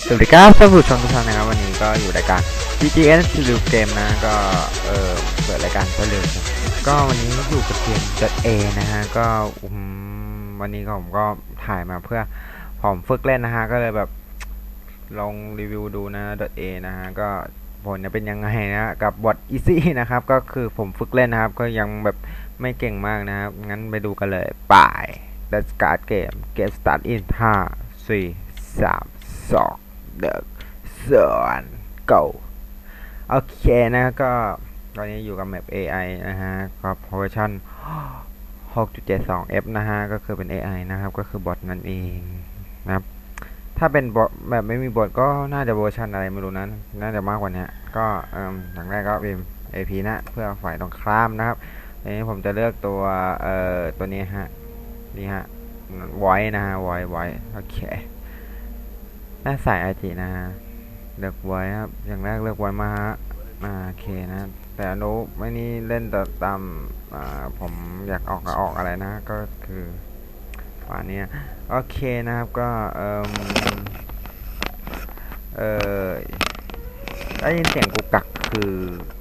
สวัสดีครับท่านผู้ชมทุกท่านนะครับวันนี้ก็อยู่รายการ GGN รีวิวเกมนะก็เออเปิดรายการเพื่อเร็วก็วันนี้อยู่กับเกม .a นะฮะก็วันนี้ผมก็ถ่ายมาเพื่อผมฝึกเล่นนะฮะก็เลยแบบลองรีวิวดูนะ .a นะฮะก็ผลจะเป็นยังไงนะกับบอท easy นะครับ ก็คือผมฝึกเล่นนะครับ ก็ยังแบบไม่เก่งมากนะครับ งั้นไปดูกันเลยป่าย Let's start game Get start in 5 4 3 2เด็กส่วน go โอเคนะก็ตอนนี้อยู่กับแมป AI นะฮะก็เวอร์ชัน 6.72F นะฮะ ก็คือเป็น AI นะครับ ก็คือบอทนั่นเองนะครับ ถ้าเป็นบอทแบบไม่มีบอทก็น่าจะเวอร์ชันอะไรไม่รู้นะน่าจะมากกว่านี้ก็อย่างแรกก็เป็น AP นะเพื่อฝ่ายตรงข้ามนะครับอันนี้ผมจะเลือกตัวเอ่อตัวนี้ฮะ นี่ฮะไว้นะฮะไว้ไว้โอเค หน้าสายไอจีนะฮะเลือกไว้ครับ อย่างแรกเลือกไว้มาฮะอ่าโอเคนะ แต่อนุไม่นี่เล่นแต่ตามอ่าผมอยากออกก็ออกอะไรนะ ก็คือฝ่านี้โอเคนะครับก็เอ่มเออได้ยินเสียงกุกกักคือ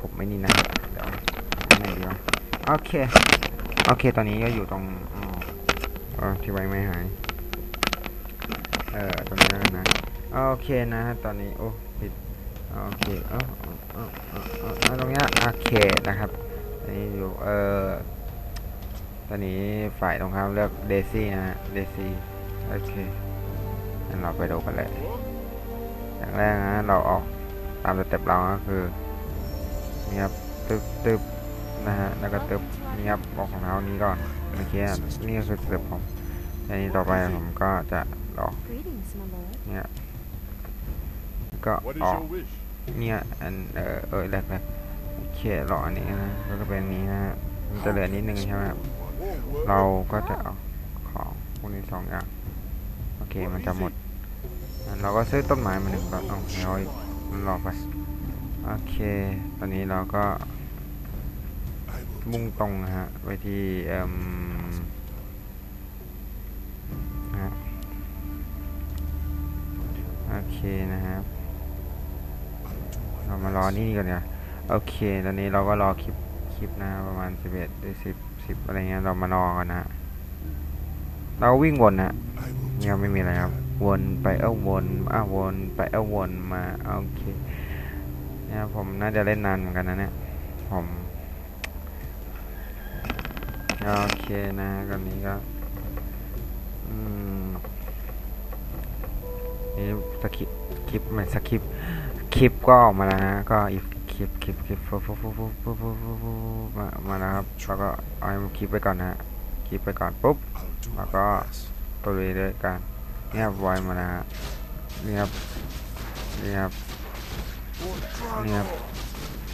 ผมไม่นี่นะเดี๋ยวไหนดีวะโอเค โอเค ตอนนี้ก็อยู่ตรงอ๋อที่ไว้ไม่หาย เออตรงนี้นะ โอเคนะตอนนี้โอ้ผิดโอเคเออเออเออเออเออเออตรงเนี้ยโอเคนะครับตอนนี้อยู่เออตอนนี้ฝ่ายตรงข้ามเลือกเดซี่นะฮะเดซี่โอเคงั้นเราไปดูกันเลยอย่างแรกนะเราออกตามสเต็ปเราก็คือนี่ครับตึ๊บตึ๊บนะฮะแล้วก็ตึ๊บนี่ครับออกของเท้านี้ก่อนเมื่อกี้อะนี่ก็คือสเต็ปผมอันนี้ต่อไปผมก็จะออก Greetings, my lord. เนี่ย ก็ออกเนี่ยอันเออเออแรกแรกโอเครออันนี้นะแล้วก็เป็นนี้นะมันจะเหลือนิดนึงใช่ไหมเราก็จะเอาของพวกนี้สองอย่างโอเคมันจะหมด เราก็ซื้อต้นไม้มาหนึ่งต้นเอาไม่เอาอีกมันรอไปโอเค ตอนนี้เราก็มุ่งตรงนะฮะไปที่เอ่มนะฮะโอเคนะครับ เรามารอนี่ก่อนเนี่ยโอเค ตอนนี้เราก็รอคลิปคลิปนะประมาณสิบเอ็ดหรือสิบสิบอะไรเงี้ยเรามารอกันนะเราวิ่งวนนะเนี่ยไม่มีอะไรครับ วนไปเอ้าวนอ้าวนไปเอ้าวนมาโอเคเนี่ยผมน่าจะเล่นนานเหมือนกันนะเนี่ยผมโอเคนะตอนนี้ก็อืมนี่สคริปต์คลิปไม่สคริป คลิปก็ออกมาแล้วนะก็อีกคลิปคลิปคลิปมามาแล้วครับแล้วก็เอาคลิปไปก่อนนะคลิปไปก่อนปุ๊บแล้วก็ตัวเลยด้วยกันเนี่ยไวมานะเนี่ยเนี่ยเนี่ย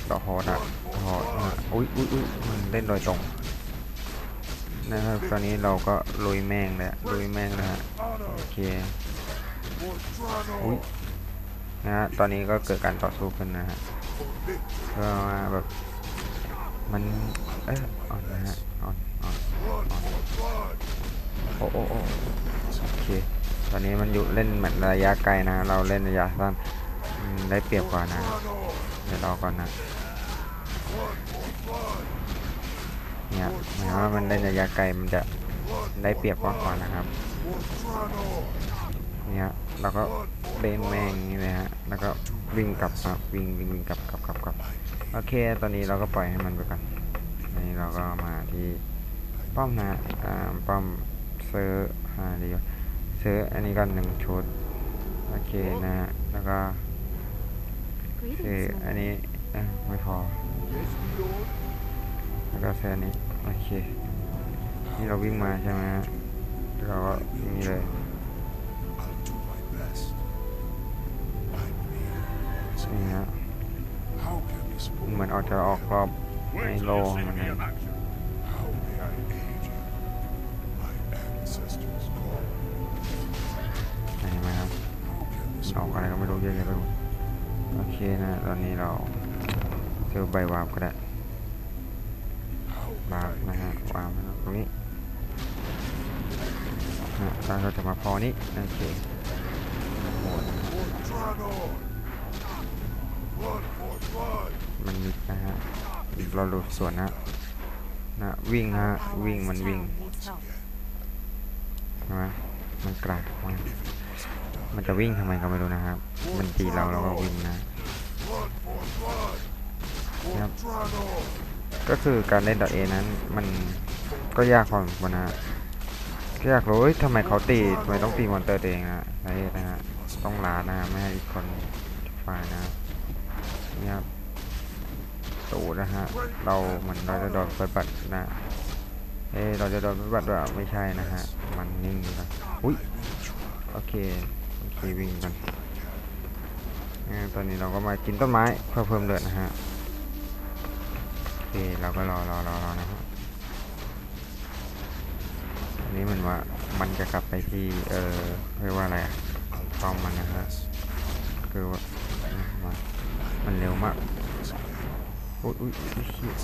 ดอกหอดอะหอนอะอุ้ยอุ้ยอุ้ยมันเล่นโดยตรงนะครับตอนนี้เราก็ลุยแม่งแล้วลุยแม่งนล้ฮะโอเคอุ้ย นะฮะตอนนี้ก็เกิดการต่อสู้กันนะฮะก็ว่าแบบมันเอยอ่อนนะฮะอ่อนอ่อนอ่อนโอ้โอ้โอ้โอเคตอนนี้มันอยู่เล่นเหมือนระยะไกลนะเราเล่นระยะสั้นได้เปรียบกว่านะเดี๋ยวรอก่อนนะเนี่ยหมายวามว่ามันเล่นระยะไกลมันจะได้เปรียบกว่าก่อนนะครับเนี่ยเราก็ นแม่งอย่างนี่เลยฮะ แล้วก็วิ่งกลับมาวิ่งวิ่งวิ่งกลับกลับกลับกลับโอเค ตอนนี้เราก็ปล่อยให้มันไปก่อนนี่เราก็มาที่ป้อมนะอ่าป้อมเซอร์ฮาดีวะซื้ออันนี้ก่อนหนึ่งชุด โอเคนะ แล้วก็คือ Greetings, อันนี้ไม่พอ แล้วก็ซื้ออันนี้ โอเค นี่เราวิ่งมาใช่ไหมฮะเราก็อย่างนี้เลย ออกจะออกรอบในโลองมันเอง How may I aid you? My ancestors called. เห็นไหมครับออกอะไรก็ไม่รู้เยอะแยะไปหมดโอเคนะ ตอนนี้เราซื้อใบวาร์ปก็ได้วาร์ปนะฮะวาบตรงนี้ฮะแล้วเราจะมาพอนี้โอเคโหมดนะฮะ run on. Blood for blood. มันมิดนะฮะเราดูสวนนะนะวิ่งฮะวิ่งมันวิ่งใช่ไหมมันกลากมันมันจะวิ่งทำไมก็ไม่รู้นะครับ มันตีเราเราก็วิ่งนะ Blood for blood. For Yep. Drano. ก็คือการเล่นดอเอนั้นมันก็ยากพอสมควรนะฮะก็อยากรู้ยทำไมเขาตีทำไมต้องตีมอนเตอร์เองนะสาเหตุนะฮะต้องลานะไม่ให้อีกคนฝ่ายนะฮะนี่ครับ ตูนะฮะ เราเหมันเราจะโดนเปิบัตรนะ เอ้เราจะโดนเปิบัตรหรอไม่ใช่นะฮะ มันนิ่งนะอุ้ย โอเค โอเควิ่งกันตอนนี้เราก็มากินต้นไม้เพื่อเพิ่มเลือดนะฮะ โอเค เราก็รอรอรอรอนะฮะอันนี้มันว่ามันจะกลับไปที่ เออเรียกว่าอะไรอะฟอมมันนะฮะ คือว่ามันเร็วมาก อ้ยอุ้ยอุ้ยเหี้ย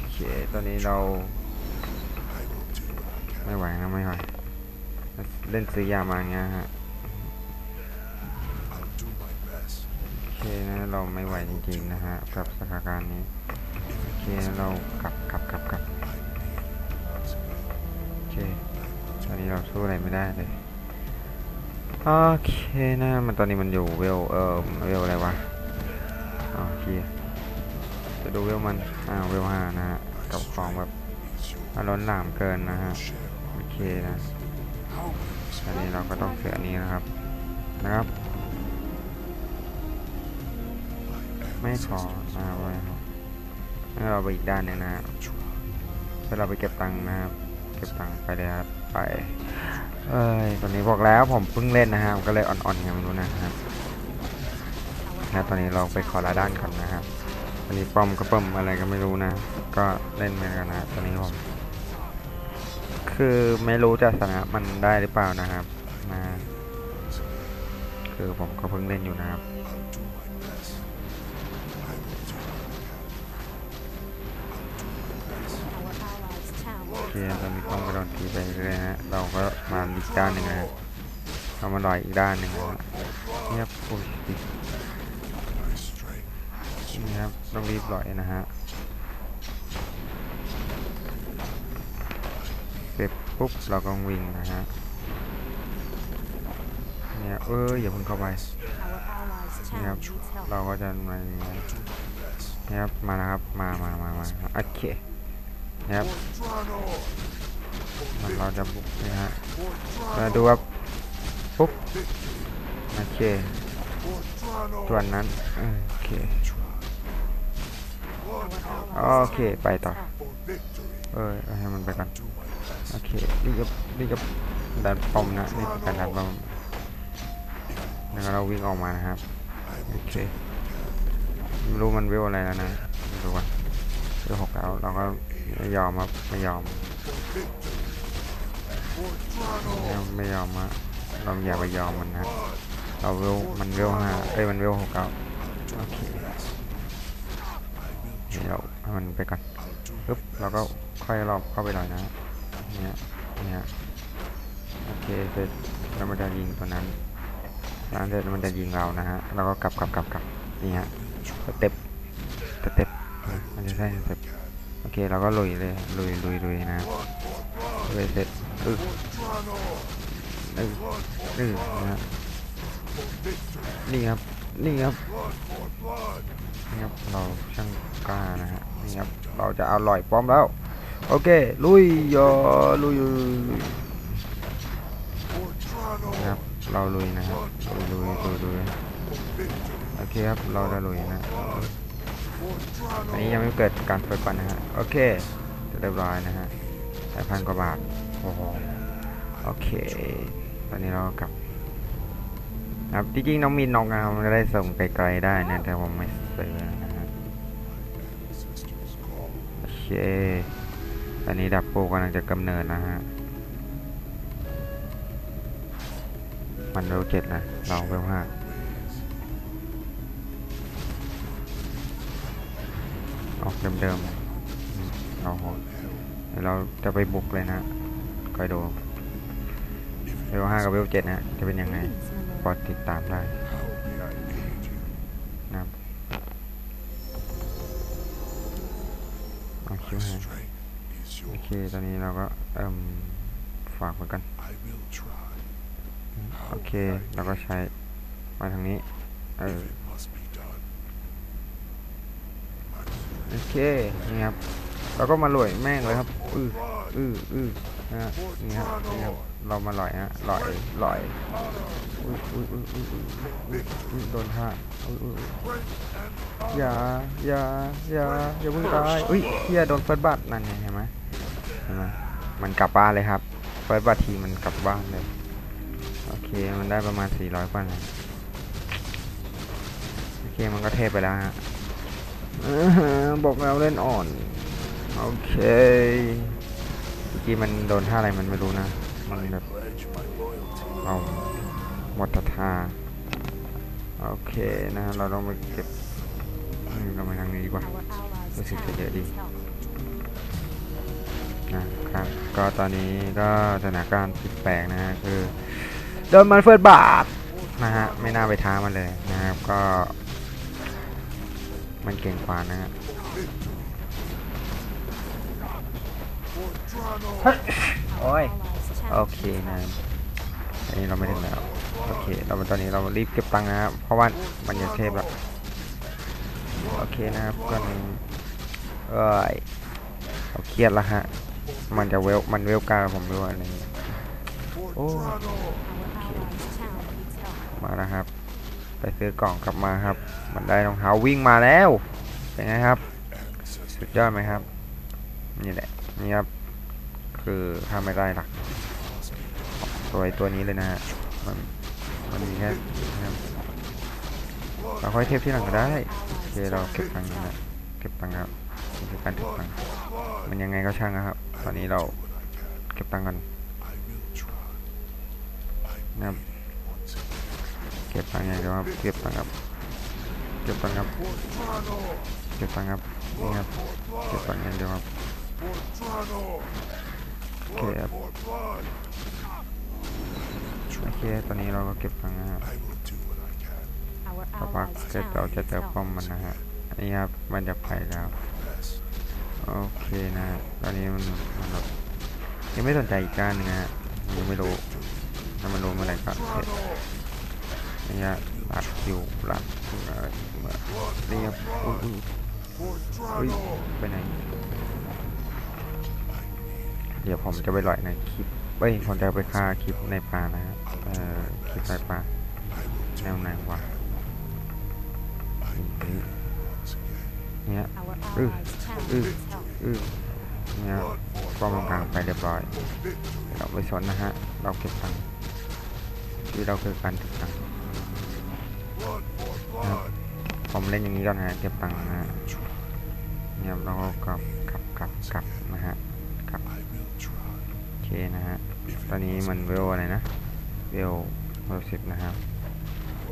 โอเคตอนนี้เรา ไม่ไหวนะไม่ไหวเล่นซื้อยามาอย่างเงี้ยฮะโอเคนะเราไม่ไหวจริงๆนะฮะกับสถานการณ์นี้โอเคนะเรากลับกลับกลับกลับโอเคตอนนี้เราสู้อะไรไม่ได้เลยโอเคนะมันตอนนี้มันอยู่เวลเออเวลอะไรวะโอเค จะดูเวลมัน อ่า เวลห้านะฮะ กับของแบบอล้นหลามเกินนะฮะ โอเคนะตอนนี้เราก็ต้องเสียอันนี้นะครับ นะครับ ไม่ขออ่าไว้ครับให้เราไปอีกด้านหนึงนะครับให้เราไปเก็บตังค์นะครับ เก็บตังค์ไปเลยครับ ไป เอ้ย ตอนนี้บอกแล้วผมเพิ่งเล่นนะครับก็เลยอ่อนๆยังไม่รู้นะครับนะตอนนี้เราไปขอละด้านก่อนนะครับ อนนี้ป้อมก็ป้อมอะไรก็ไม่รู้นะ ก็เล่นเหมือนกันนะตอนนี้ผมคือไม่รู้จะชนะมันได้หรือเปล่านะครับนะคือผมก็เพิ่งเล่นอยู่นะครับ Our allies' town โอเคตอนนี้ต้องไปโดนตีไปเรื่อยๆนะเราก็มาอีกด้านหนึ่งนะเรามาลอยอีกด้านหนึ่งนะเงียบโอ้ย นี่ครับต้องรีบลอยนะฮะเสร็จปุ๊บเราก็วิ่งนะฮะเนี่ยเอออย่าเพิ่งเข้าไปนี่ครับเราก็จะมาอย่างนี้นี่ครับมานะครับมามามามาโอเคนี่ครับมันเราจะบุกนะฮะมาดูครับปุ๊บโอเคส่วนนั้นโอเค โอเคไปต่อ เออให้มันไปก่อน โอเคนี่ก็นี่ก็ดันปอมนะนี่คือการดันปอมแล้วก็เราวิ่งออกมานะครับ โอเคไม่รู้มันวิวอะไรแล้วนะไม่รู้ว่าวิวหกแล้วเราก็ไม่ยอมครับไม่ยอมไม่ยอมอะเราอย่าไปยอมมันนะ เราวิวมันวิวห้าเอ้ยมันวิวหกแล้วโอเค นี่เราให้มันไปก่อนปึ๊บเราก็ค่อยรอบเข้าไปหน่อยนะเนี่ยเนี่ยโอเคเสร็จแล้วมันจะยิงตัวนั้นหลังเสร็จมันจะยิงเรานะฮะเราก็กลับกลับกลับกลับนี่ฮะสเต็ปสเต็ปอะมันจะใช่สเต็ปโอเคเราก็ลุยเลยลุยลุยลุยนะลุยเสร็จอึ๊บ Drano. อึ๊บอึ๊บนะนี่ครับ นี่ครับนี่ครับเราช่างกล้านะฮะนี่ครับเราจะเอาลอยป้อมแล้ว โอเค ลุยยอลุยนะครับเราลุยนะครับลุยลุยลุยโอเคครับเราจะลุยนะอันนี้ยังไม่เกิดการเปิดปันนะฮะโอเคเรียบร้อยนะฮะแปดพันกว่าบาทโอ้โหโอเค ตอนนี้เรากลับ ครับจริงๆน้องมีนน้องงามมันก็ได้ส่งไกลๆได้นะ แต่ผมไม่ซื้อนะฮะโอเคตอนนี้ดับโปกำลังจะกำเนิดนะฮะมันเร็วเจ็ดนะเราเวห้าออกเดิมๆอืมเราโหดเดี๋ยวเราจะไปบุกเลยนะคอยดูเวห้ากับเร็วเจ็ดนะจะเป็นยังไง กดติดตามได้นะเอาคิวให้โอเค ตอนนี้เราก็เอ่มฝากไว้กัน โอเค เราก็ใช้มาทางนี้ เออ โอเค นี่ครับ เราก็มาหลวยแม่งเลยครับ อือ อื้ออื้อนะฮะนี่ครับนี่ครับเรามาลอยฮะลอยลอยอุ้ยอุ้ยอุ้ยอุ้ยอุ้ยอุ้อโดนท่าอุ้ยอุ้ยอุ้ยอย่าอย่าอย่าอย่าเพิ่งตายอุ้ยเฮียโดนเฟิร์สบัตนั่นไงเห็นไหมเห็นไหมมันกลับบ้านเลยครับเฟิร์สบัตทีมันกลับบ้านเลยโอเคมันได้ประมาณ400กว่านะโอเคมันก็เทพไปแล้วฮะบอกแล้วเล่นอ่อน โอเค เมื่อกี้มันโดนท่าอะไรมันไม่รู้นะ มันแบบ pledge my loyalty. เอาหมดท่าโอเคนะเราต้องไปเก็บอืมเราไปทางนี้ดีกว่า Our allies' This is town the idea. needs help. นะครับก็ตอนนี้ก็สถานการณ์แปลกๆนะฮะคือโดนมันเฟิร์สบาทนะฮะไม่น่าไปท้ามันเลยนะครับก็ มันเก่งกว่านะฮะ โอ้ยโอเคนะอันนี้เราไม่ได้แล้วโอเค เราตอนนี้เรารีบเก็บตังค์นะครับเพราะว่ามันจะเทพแล้วโอเคนะครับตอนนี้เอ้ยเราเครียดแล้วฮะมันจะเวลมันเวลกล้าผมด้วยอะไรอย่างเงี้ย For Oh. Drano. Our allies' town needs help. มาแล้วครับ ไปซื้อกล่องกลับมาครับ มันได้รองเท้าวิ่งมาแล้วเป็นไงครับ สุดยอดไหมครับ นี่แหละนี่ครับ คือถ้าไม่ได้หลักตัวไอตัวนี้เลยนะฮะมันมันมีแค่นะครับเราค่อยเทปที่หลังก็ได้โอเคเราเก็บตังค์นะเก็บตังค์ครับนี่คือการเก็บตังค์มันยังไงก็ช่างนะครับ ตอนนี้เราเก็บตังค์กัน I will try. I Yep. need it once again. เก็บตังค์ย่างเดียวครับเก็บตังค์ครับเก็บตังค์ครับเก็บตังค์ครับนี่ครับเก็บตังค์อย่างเดียวครับ For Drano. Okay, Blood yep. for blood. โอเคตอนนี้เราก็เก็บตังค์นะครับ I will do what I can. Our สักพัก allies' เสร็จ town เราจะ needs เจอป้อม help. มันนะฮะนี่ครับมันจะไปแล้ว Best. โอเคนะฮะตอนนี้มันมันแบบยังไม่สนใจอีกการหนึงนะฮะยังไม่รู้ถ้ามันรู้เมื่อไหร่ก็เสร็จ Drano. นี่ฮะรัดคิวรัดอะไรมานี่ครับอุ้ยอุ้ย For อุ้ย Drano. ไปไหน เดี๋ยวผมจะไปลอยในคลิปเอ้ยผมจะไปฆ่าคลิปในป่านะฮะเอ่อคลิปในป่าแนวไหนวะเนี่ย Our Ooh. allies' town Ooh. needs help. อือเนี่ยป้อมตรงกลางไปเรียบร้อย เราไปสนนะฮะ เราเก็บตังค์ที่เราคือการเก็บตังค์ผมเล่นอย่างนี้ก่อนนะฮะ เก็บตังค์นะฮะเนี่ยเราก็กลับ มันเวลอะไรนะเวลเวลสิบนะครับ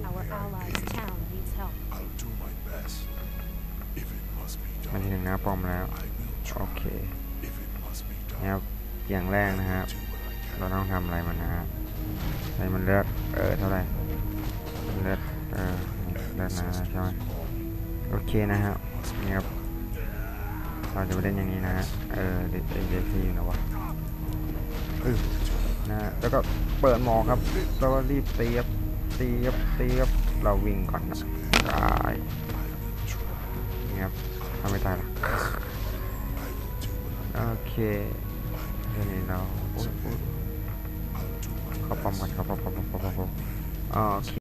Our allies' town needs help. I'll do my best. If it must be มัน done, ถึงหน้าป้อมแล้ว I will โอ try. เค If it must be เนี่ย done, ครับ อย่างแรกนะครับ do what I can. เราต้องทำอะไรมันนะฮะให้มันเลือดเออเท่าไหร่เลือดเออนี่เลือดนะใช่ไหมโอเคนะฮะนี่ครับเราจะไปเล่นอย่างนี้นะฮะเออเด็กเด็กซีอยู่นะวะเออ นะฮะแล้วก็เปิดหมอครับแล้วก็รีบตีครับตีครับตีครับเราวิ่งก่อนนะตายนี่ครับทำไม่ตายหรอกโอเคเดี๋ยวนี้เราขอปอมกันขอปอมข้าป้อมเข้าป้อมปอมโอเค